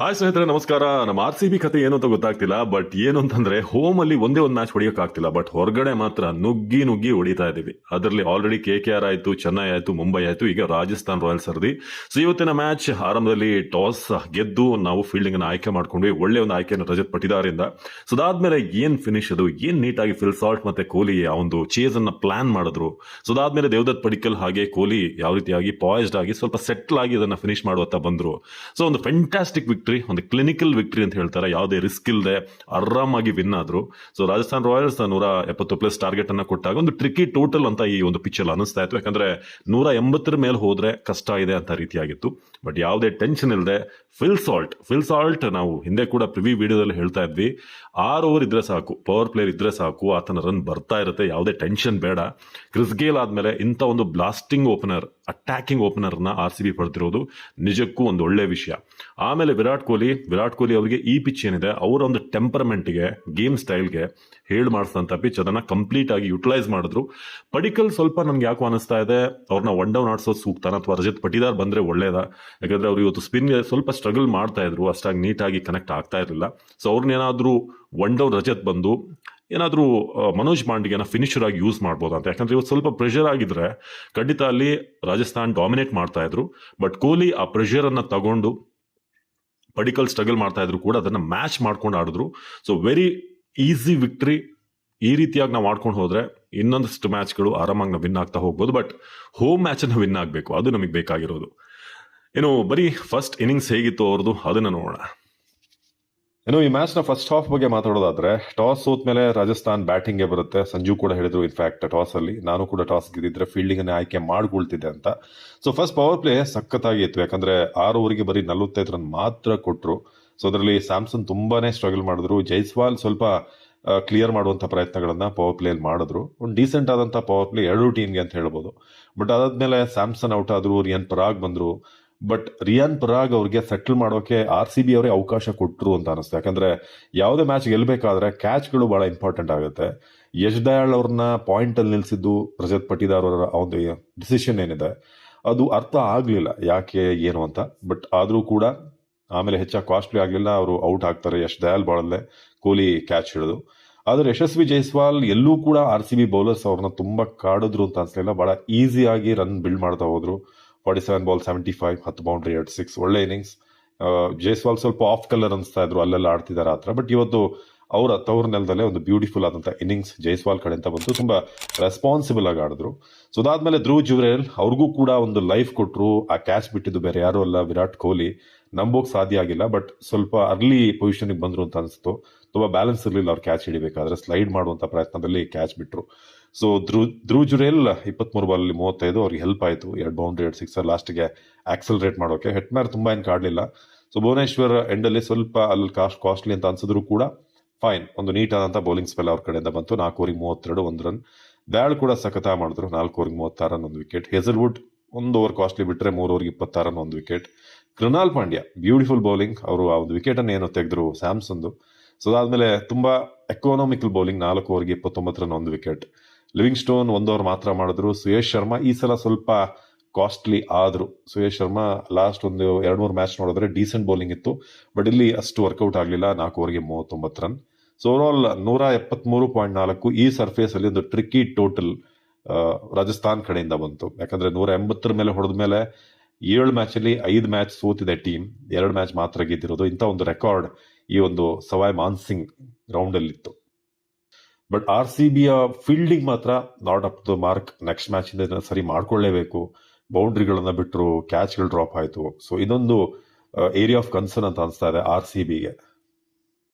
Hi ಸ್ನೇಹಿತರೆ, ನಮಸ್ಕಾರ. ನಮ್ಮ ಆರ್ ಸಿ ಬಿ ಕತೆ ಏನು ಅಂತ ಗೊತ್ತಾಗ್ತಿಲ್ಲ ಬಟ್ ಏನು ಅಂತಂದ್ರೆ ಹೋಮ್ ಅಲ್ಲಿ ಒಂದೇ ಒಂದು ಮ್ಯಾಚ್ ಹೊಡಿಯಕ್ ಆಗ್ತಿಲ್ಲ ಬಟ್ ಹೊರಗಡೆ ಮಾತ್ರ ನುಗ್ಗಿ ನುಗ್ಗಿ ಹೊಡಿತಾ ಇದೀವಿ ಅದರಲ್ಲಿ ಆಲ್ರೆಡಿ ಕೆ ಕೆ ಆರ್ ಆಯ್ತು ಚೆನ್ನೈ ಆಯ್ತು ಮುಂಬೈ ಆಯ್ತು, ಈಗ ರಾಜಸ್ಥಾನ್ ರಾಯಲ್ಸ್ ಸರ್ದಿ. ಸೊ ಇವತ್ತಿನ ಮ್ಯಾಚ್ ಆರಂಭದಲ್ಲಿ ಟಾಸ್ ಗೆದ್ದು ನಾವು ಫೀಲ್ಡಿಂಗ್ ಅನ್ನು ಆಯ್ಕೆ ಮಾಡ್ಕೊಂಡ್ವಿ. ಒಳ್ಳೆ ಒಂದು ಆಯ್ಕೆಯನ್ನು ರಜತ್ ಪಟ್ಟಿದಾರಿಂದ ಸೊ ಅದಾದ್ಮೇಲೆ ಏನ್ ಫಿನಿಶ್ ಅದು, ಏನ್ ನೀಟಾಗಿ ಫಿಲ್ ಸಾಲ್ಟ್ ಮತ್ತೆ ಕೊಹ್ಲಿ ಆ ಒಂದು ಚೇಸ್ ಅನ್ನ ಪ್ಲಾನ್ ಮಾಡಿದ್ರು. ಸೊ ಅದಾದ್ಮೇಲೆ ದೇವದತ್ ಪಡಿಕಲ್ ಹಾಗೆ ಕೊಹ್ಲಿ ಯಾವ ರೀತಿಯಾಗಿ ಪಾಯ್ಸ್ಡ್ ಆಗಿ ಸ್ವಲ್ಪ ಸೆಟ್ಲ್ ಆಗಿ ಅದನ್ನ ಫಿನಿಶ್ ಮಾಡುವತ್ತ ಬಂದ್ರು. ಸೊ ಒಂದು ಫೆಂಟಾಸ್ಟಿಕ್ ವಿಕ್ಟ್ರಿ ಒಂದು ಕ್ಲಿನಿಕಲ್ ವಿಕ್ಟ್ರಿ ಅಂತ ಹೇಳ್ತಾರೆ. ಯಾವುದೇ ರಿಸ್ಕ್ ಇಲ್ಲದೆ ಆರಾಮಾಗಿ ವಿನ್ ಆದ್ರು. ಸೊ ರಾಜಸ್ಥಾನ್ ರಾಯಲ್ಸ್ ನೂರ ಎಪ್ಪತ್ತು ಪ್ಲಸ್ ಟಾರ್ಗೆಟ್ ಅನ್ನ ಕೊಟ್ಟಾಗ ಒಂದು ಟ್ರಿಕಿ ಟೋಟಲ್ ಅಂತ ಈ ಒಂದು ಅಲ್ಲಿ ಅನಿಸ್ತಾ ಇತ್ತು. ಯಾಕಂದ್ರೆ ನೂರ ಎಂಬತ್ತರ ಮೇಲೆ ಹೋದ್ರೆ ಕಷ್ಟ ಇದೆ ಅಂತ ರೀತಿಯಾಗಿತ್ತು. ಬಟ್ ಯಾವುದೇ ಟೆನ್ಷನ್ ಇಲ್ಲದೆ ಫಿಲ್ ಸಾಲ್ಟ್ ಫಿಲ್ ಸಾಲ್ಟ್ ನಾವು ಹಿಂದೆ ಕೂಡ ಪ್ರಿವಿ ವಿಡಿಯೋದಲ್ಲಿ ಹೇಳ್ತಾ ಇದ್ವಿ. ಆರು ಓವರ್ ಇದ್ರೆ ಸಾಕು ಪವರ್ ಪ್ಲೇಯರ್ ಇದ್ರೆ ಸಾಕು, ಆತನ ರನ್ ಬರ್ತಾ ಇರುತ್ತೆ, ಯಾವುದೇ ಟೆನ್ಷನ್ ಬೇಡ. ಕ್ರಿಸ್ ಗೇಲ್ ಆದ್ಮೇಲೆ ಇಂಥ ಒಂದು ಬ್ಲಾಸ್ಟಿಂಗ್ ಓಪನರ್ ಅಟ್ಯಾಕಿಂಗ್ ಓಪನರ್ನ ಆರ್ ಸಿ ಬಿ ಪಡೆದಿರೋದು ನಿಜಕ್ಕೂ ಒಂದು ಒಳ್ಳೆ ವಿಷಯ. ಆಮೇಲೆ ವಿರಾಟ್ ಕೊಹ್ಲಿ ವಿರಾಟ್ ಕೊಹ್ಲಿ ಅವರಿಗೆ ಈ ಪಿಚ್ ಏನಿದೆ ಅವರ ಒಂದು ಟೆಂಪರ್ಮೆಂಟ್ಗೆ ಗೇಮ್ ಸ್ಟೈಲ್ಗೆ ಹೇಳಿ ಮಾಡಿಸಿದಂಥ ಪಿಚ್ ಅದನ್ನ ಕಂಪ್ಲೀಟ್ ಆಗಿ ಯುಟಿಲೈಸ್ ಮಾಡಿದ್ರು. ಪಡಿಕಲ್ ಸ್ವಲ್ಪ ನಮ್ಗೆ ಯಾಕೋ ಅನಿಸ್ತಾ ಇದೆ, ಅವ್ರನ್ನ ಒನ್ ಡೌನ್ ಆಡಿಸೋದು ಸೂಕ್ತನ ಅಥವಾ ರಜತ್ ಪಟಿದಾರ್ ಬಂದ್ರೆ ಒಳ್ಳೇದ? ಯಾಕಂದ್ರೆ ಅವ್ರು ಇವತ್ತು ಸ್ಪಿನ್ಗೆ ಸ್ವಲ್ಪ ಸ್ಟ್ರಗಲ್ ಮಾಡ್ತಾ ಇದ್ರು, ಅಷ್ಟಾಗಿ ನೀಟಾಗಿ ಕನೆಕ್ಟ್ ಆಗ್ತಾ ಇರಲಿಲ್ಲ. ಸೊ ಅವ್ರನ್ನೇನಾದರೂ ಒನ್ ಡೌನ್ ರಜತ್ ಬಂದು, ಏನಾದರೂ ಮನೋಜ್ ಪಾಂಡ್ಗೆನ ಫಿನಿಷರ್ ಆಗಿ ಯೂಸ್ ಮಾಡ್ಬೋದು ಅಂತ? ಯಾಕಂದ್ರೆ ಇವತ್ತು ಸ್ವಲ್ಪ ಪ್ರೆಷರ್ ಆಗಿದ್ರೆ ಖಂಡಿತ ಅಲ್ಲಿ ರಾಜಸ್ಥಾನ್ ಡಾಮಿನೇಟ್ ಮಾಡ್ತಾ ಇದ್ರು. ಬಟ್ ಕೊಹ್ಲಿ ಆ ಪ್ರೆಷರನ್ನು ತಗೊಂಡು ಪಡಿಕಲ್ ಸ್ಟ್ರಗಲ್ ಮಾಡ್ತಾ ಇದ್ರು ಕೂಡ ಅದನ್ನ ಮ್ಯಾಚ್ ಮಾಡ್ಕೊಂಡು ಆಡಿದ್ರು. ಸೊ ವೆರಿ ಈಸಿ ವಿಕ್ಟ್ರಿ ಈ ರೀತಿಯಾಗಿ ನಾವು ಆಡ್ಕೊಂಡು ಹೋದ್ರೆ ಇನ್ನೊಂದಷ್ಟು ಮ್ಯಾಚ್ಗಳು ಆರಾಮಾಗಿ ನಾವು ವಿನ್ ಆಗ್ತಾ ಹೋಗ್ಬೋದು. ಬಟ್ ಹೋಮ್ ಮ್ಯಾಚ್ ಅನ್ನ ವಿನ್ ಆಗಬೇಕು. ಅದು ನಮಗೆ ಬೇಕಾಗಿರೋದು. ಏನು ಬರೀ ಫಸ್ಟ್ ಇನ್ನಿಂಗ್ಸ್ ಹೇಗಿತ್ತು ಅವ್ರದ್ದು ಅದನ್ನ ನೋಡೋಣ. ಇನ್ನು ಈ ಮ್ಯಾಚ್ನ ಫಸ್ಟ್ ಹಾಫ್ ಬಗ್ಗೆ ಮಾತಾಡೋದಾದ್ರೆ ಟಾಸ್ ಸೋತ್ ಮೇಲೆ ರಾಜಸ್ಥಾನ್ ಬ್ಯಾಟಿಂಗ್ಗೆ ಬರುತ್ತೆ. ಸಂಜು ಕೂಡ ಹೇಳಿದ್ರು ಇನ್ಫ್ಯಾಕ್ಟ್ ಟಾಸ್ ಅಲ್ಲಿ. ನಾನು ಕೂಡ ಟಾಸ್ ಗೆದ್ದಿದ್ರೆ ಫೀಲ್ಡಿಂಗ್ ಅನ್ನ ಆಯ್ಕೆ ಮಾಡ್ಕೊಳ್ತಿದ್ದೆ ಅಂತ. ಸೊ ಫಸ್ಟ್ ಪವರ್ ಪ್ಲೇ ಸಖತ್ತಾಗಿತ್ತು ಯಾಕಂದ್ರೆ ಆರು ಓವರ್ಗೆ ಬರೀ ನಲವತ್ತೈದು ರನ್ ಮಾತ್ರ ಕೊಟ್ರು. ಸೊ ಅದರಲ್ಲಿ ಸ್ಯಾಮ್ಸನ್ ತುಂಬಾನೇ ಸ್ಟ್ರಗಲ್ ಮಾಡಿದ್ರು. ಜೈಸ್ವಾಲ್ ಸ್ವಲ್ಪ ಕ್ಲಿಯರ್ ಮಾಡುವಂತ ಪ್ರಯತ್ನಗಳನ್ನ ಪವರ್ ಪ್ಲೇ ಮಾಡಿದ್ರು. ಒಂದು ಡೀಸೆಂಟ್ ಆದಂತ ಪವರ್ ಪ್ಲೇ ಎರಡು ಟೀಮ್ಗೆ ಅಂತ ಹೇಳ್ಬೋದು. ಬಟ್ ಅದಾದ್ಮೇಲೆ ಸ್ಯಾಮ್ಸನ್ ಔಟ್ ಆದ್ರು ರಿಯನ್ ಪರಾಗ್ ಬಂದ್ರು. ಬಟ್ ರಿಯಾನ್ ಪರಾಗ್ ಅವ್ರಿಗೆ ಸೆಟಲ್ ಮಾಡೋಕೆ ಆರ್ ಸಿ ಬಿ ಅವರೇ ಅವಕಾಶ ಕೊಟ್ಟರು ಅಂತ ಅನಿಸ್ತು ಯಾಕಂದ್ರೆ ಯಾವುದೇ ಮ್ಯಾಚ್ ಗೆಲ್ಬೇಕಾದ್ರೆ ಕ್ಯಾಚ್ಗಳು ಬಹಳ ಇಂಪಾರ್ಟೆಂಟ್ ಆಗುತ್ತೆ. ಯಶ್ ದಯಾಳ್ ಅವ್ರನ್ನ ಪಾಯಿಂಟ್ ಅಲ್ಲಿ ನಿಲ್ಸಿದ್ದು ರಜತ್ ಪಟಿದಾರ್ ಅವರ ಒಂದು ಡಿಸಿಷನ್ ಏನಿದೆ. ಅದು ಅರ್ಥ ಆಗ್ಲಿಲ್ಲ ಯಾಕೆ, ಏನು ಅಂತ. ಬಟ್ ಆದರೂ ಕೂಡ ಆಮೇಲೆ ಹೆಚ್ಚಾಗಿ ಕಾಸ್ಟ್ಲಿ ಆಗಲಿಲ್ಲ. ಅವರು ಔಟ್ ಆಗ್ತಾರೆ. ಯಶ್ ದಯಾಲ್ ಬಾಳಲ್ಲೇ ಕೊಹ್ಲಿ ಕ್ಯಾಚ್ ಹಿಡಿದು. ಆದ್ರೆ ಯಶಸ್ವಿ ಜೈಸ್ವಾಲ್ ಎಲ್ಲೂ ಕೂಡ ಆರ್ ಸಿ ಬಿ ಬೌಲರ್ಸ್ ಅವ್ರನ್ನ ತುಂಬಾ ಕಾಡಿದ್ರು ಅಂತ ಅನ್ಸಲಿಲ್ಲ. ಬಹಳ ಈಸಿಯಾಗಿ ರನ್ ಬಿಲ್ಡ್ ಮಾಡ್ತಾ ಹೋದ್ರು. Forty seven ball seventy five ಹತ್ತು ಬೌಂಡ್ರಿ ಎರಡು ಸಿಕ್ಸ್ ಒಳ್ಳೆ ಇನ್ನಿಂಗ್ಸ್ ಜೈಸ್ವಾಲ್ ಸ್ವಲ್ಪ ಆಫ್ ಕಲರ್ ಅನಿಸ್ತಾ ಇದ್ರು, ಅಲ್ಲೆಲ್ಲ ಆಡ್ತಿದ್ದಾರೆ ಆ ಥರ ಬಟ್ ಇವತ್ತು ಅವರ ತವ್ರ ನೆಲದಲ್ಲೇ ಒಂದು ಬ್ಯೂಟಿಫುಲ್ ಆದಂಥ ಇನ್ನಿಂಗ್ಸ್ ಜೈಸ್ವಾಲ್ ಕಡೆಯಿಂದ ಬಂತು. ತುಂಬಾ ರೆಸ್ಪಾನ್ಸಿಬಲ್ ಆಗಿ ಆಡಿದ್ರು. ಸೊ ಅದಾದ್ಮೇಲೆ ಧ್ರುವ್ ಜುವ್ರೇಲ್ ಅವ್ರಿಗೂ ಕೂಡ ಒಂದು ಲೈಫ್ ಕೊಟ್ಟರು ಆ ಕ್ಯಾಚ್ ಬಿಟ್ಟಿದ್ದು ಬೇರೆ ಯಾರು ಅಲ್ಲ, ವಿರಾಟ್ ಕೊಹ್ಲಿ. ನಂಬೋಕೆ ಸಾಧ್ಯ ಆಗಿಲ್ಲ ಬಟ್ ಸ್ವಲ್ಪ ಅರ್ಲಿ ಪೊಸಿಷನ್ಗೆ ಬಂದರು ಅಂತ ಅನಿಸ್ತು. ತುಂಬಾ ಬ್ಯಾಲೆನ್ಸ್ ಇರಲಿಲ್ಲ ಅವ್ರು ಕ್ಯಾಚ್ ಹಿಡಿಬೇಕಾದ್ರೆ. ಸ್ಲೈಡ್ ಮಾಡುವಂತ ಪ್ರಯತ್ನದಲ್ಲಿ ಕ್ಯಾಚ್ ಬಿಟ್ರು. ಸೊ ಧ್ರು ಧ್ರುವ್ ಜುರೇಲ್ ಇಪ್ಪತ್ಮೂರು ಬಾಲಲ್ಲಿ ಮೂವತ್ತೈದು, ಅವ್ರಿಗೆ ಹೆಲ್ಪ್ ಆಯಿತು. ಎರಡು ಬೌಂಡ್ರಿ ಎರಡು ಸಿಕ್ಸರ್ ಲಾಸ್ಟ್ಗೆ ಆಕ್ಸಲರೇಟ್ ಮಾಡೋಕೆ. ಹೆಟ್ಮ್ಯಾರ್ ತುಂಬಾ ಏನು ಕಾಡಲಿಲ್ಲ. ಸೊ ಭುವನೇಶ್ವರ್ ಎಂಡಲ್ಲಿ ಸ್ವಲ್ಪ ಅಲ್ಲಿ ಕಾಸ್ಟ್ ಕಾಸ್ಟ್ಲಿ ಅಂತ ಅನ್ಸಿದ್ರು ಕೂಡ. ಫೈನ್ ಒಂದು ನೀಟ್ ಆದಂತ ಬೌಲಿಂಗ್ ಸ್ಪೆಲ್ ಅವ್ರ ಕಡೆಯಿಂದ ಬಂತು. ನಾಲ್ಕು ಓವರಿಗೆ ಮೂವತ್ತೆರಡು, ಒಂದು ರನ್ ಬ್ಯಾಳ್ ಕೂಡ ಸಖತ ಮಾಡಿದ್ರು. ನಾಲ್ಕು ಓವರಿಗೆ ಮೂವತ್ತಾರು ರನ್ ಒಂದು ವಿಕೆಟ್ ಹೆಸಲ್ವುಡ್ ಒಂದು ಓವರ್ ಕಾಸ್ಟ್ಲಿ ಬಿಟ್ಟರೆ ಮೂರು ಓವರ್ಗೆ ಇಪ್ಪತ್ತಾರು ಒಂದು wicket Krunal Pandya beautiful bowling ಅವರು ಆ ಒಂದು ವಿಕೆಟನ್ನು ಏನು ತೆಗೆದ್ರು? ಸ್ಯಾಮ್ಸಂದು ಸೊ ಅದಾದ್ಮೇಲೆ ತುಂಬಾ ಎಕನಾಮಿಕಲ್ ಬೌಲಿಂಗ್ ನಾಲ್ಕು ಓವರ್ಗೆ ಇಪ್ಪತ್ತೊಂಬತ್ತು ಒಂದು ವಿಕೆಟ್ ಲಿವಿಂಗ್ ಸ್ಟೋನ್ ಒಂದು ಓವರ್ ಮಾತ್ರ ಮಾಡಿದ್ರು. ಸುಯೇಶ್ ಶರ್ಮಾ ಈ ಸಲ ಸ್ವಲ್ಪ ಕಾಸ್ಟ್ಲಿ ಆದ್ರು ಸುಯೇಶ್ ಶರ್ಮಾ ಲಾಸ್ಟ್ ಒಂದು ಎರಡು ಮೂರು ಮ್ಯಾಚ್ ನೋಡಿದ್ರೆ ಡೀಸೆಂಟ್ ಬೌಲಿಂಗ್ ಇತ್ತು. ಬಟ್ ಇಲ್ಲಿ ಅಷ್ಟು ವರ್ಕೌಟ್ ಆಗಲಿಲ್ಲ. ನಾಲ್ಕು ಓವರ್ಗೆ ಮೂವತ್ತೊಂಬತ್ತು ರನ್ ಸೊ ಓವರ್ ನೂರ ಎಪ್ಪತ್ಮೂರು ಪಾಯಿಂಟ್ ನಾಲ್ಕು ಈ ಸರ್ಫೇಸ್ ಅಲ್ಲಿ ಒಂದು ಟ್ರಿಕ್ಕಿ ಟೋಟಲ್ ರಾಜಸ್ಥಾನ್ ಕಡೆಯಿಂದ ಬಂತು. ಯಾಕಂದ್ರೆ ನೂರ ಎಂಬತ್ತರ ಮೇಲೆ ಹೊಡೆದ ಮೇಲೆ ಏಳು ಮ್ಯಾಚ್ ಅಲ್ಲಿ ಐದು ಮ್ಯಾಚ್ ಸೋತಿದೆ ಟೀಮ್ ಎರಡು ಮ್ಯಾಚ್ ಮಾತ್ರ ಗೆದ್ದಿರೋದು. ಇಂಥ ಒಂದು ರೆಕಾರ್ಡ್ ಈ ಒಂದು ಸವಾಯ್ ಮಾನ್ಸಿಂಗ್ ಗ್ರೌಂಡ್ ಅಲ್ಲಿ ಇತ್ತು ಬಟ್ ಆರ್ ಸಿ ಬಿಯ ಫೀಲ್ಡಿಂಗ್ ಮಾತ್ರ not up the mark next match ಇಂದ ಸರಿ ಮಾಡ್ಕೊಳ್ಳೇಬೇಕು. ಬೌಂಡ್ರಿಗಳನ್ನ ಬಿಟ್ಟರು ಕ್ಯಾಚ್ಗಳು ಡ್ರಾಪ್ ಆಯಿತು. ಸೊ ಇದೊಂದು ಏರಿಯಾ ಆಫ್ ಕನ್ಸರ್ನ್ ಅಂತ ಅನಿಸ್ತಾ ಇದೆ ಆರ್ ಸಿ ಬಿಗೆ